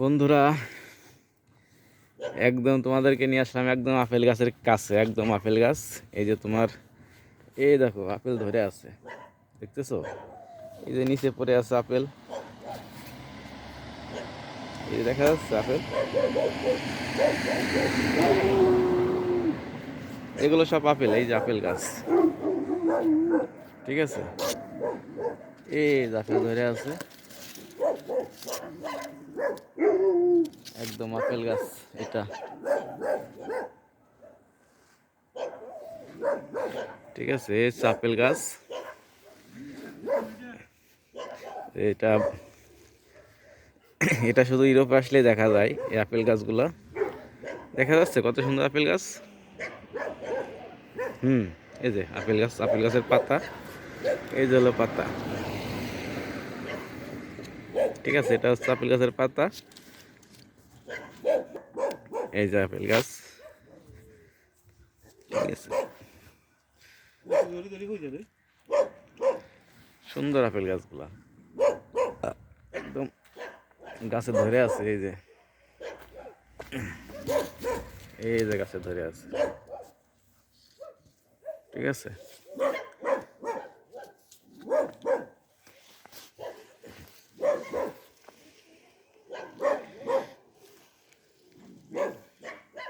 বন্ধুরা, একদম তোমাদেরকে নিয়ে আসলাম একদম আপেল গাছের কাছে, একদম আপেল গাছ। এই যে তোমার, এই দেখো, আপেল ধরে আছে, দেখতেছো? এই যে নিচে পড়ে আছে আপেল। এই দেখা যাচ্ছে আপেল। এগুলো সব আপেল, এই যে আপেল গাছ। ঠিক আছে? এই আপেল ধরে আছে। একদম আপেল গাছ, এটা। ঠিক আছে আপেল গাছ। এটা এটা শুধু ইউরোপে আসলে দেখা যায়, এই আপেল গাছগুলো। দেখা যাচ্ছে কত সুন্দর আপেল গাছ? হুম, এই যে আপেল গাছ, আপেল গাছের পাতা। এই যে হলো পাতা। ঠিক আছে, এটা হচ্ছে আপেল গাছের পাতা। এই যে আপেল গাছ। সুন্দর আপেল গাছগুলা। একদম গাছে ধরে আছে এই যে। এই যে গাছে ধরে আছে। ঠিক আছে?